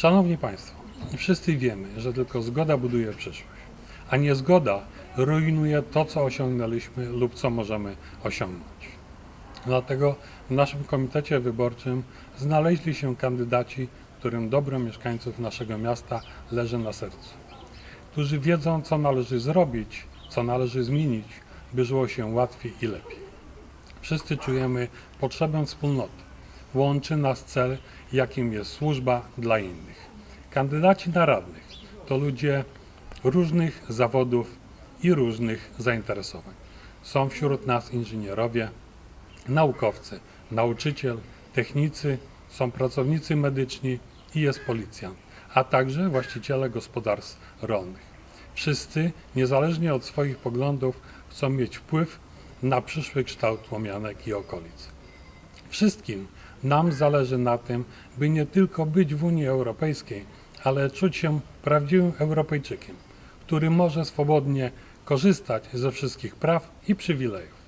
Szanowni Państwo, wszyscy wiemy, że tylko zgoda buduje przyszłość, a niezgoda rujnuje to, co osiągnęliśmy lub co możemy osiągnąć. Dlatego w naszym komitecie wyborczym znaleźli się kandydaci, którym dobro mieszkańców naszego miasta leży na sercu, którzy wiedzą, co należy zrobić, co należy zmienić, by żyło się łatwiej i lepiej. Wszyscy czujemy potrzebę wspólnoty. Łączy nas cel, jakim jest służba dla innych. Kandydaci na radnych to ludzie różnych zawodów i różnych zainteresowań. Są wśród nas inżynierowie, naukowcy, nauczyciel, technicy, są pracownicy medyczni i jest policjant, a także właściciele gospodarstw rolnych. Wszyscy, niezależnie od swoich poglądów, chcą mieć wpływ na przyszły kształt Łomianek i okolic. Wszystkim nam zależy na tym, by nie tylko być w Unii Europejskiej, ale czuć się prawdziwym Europejczykiem, który może swobodnie korzystać ze wszystkich praw i przywilejów.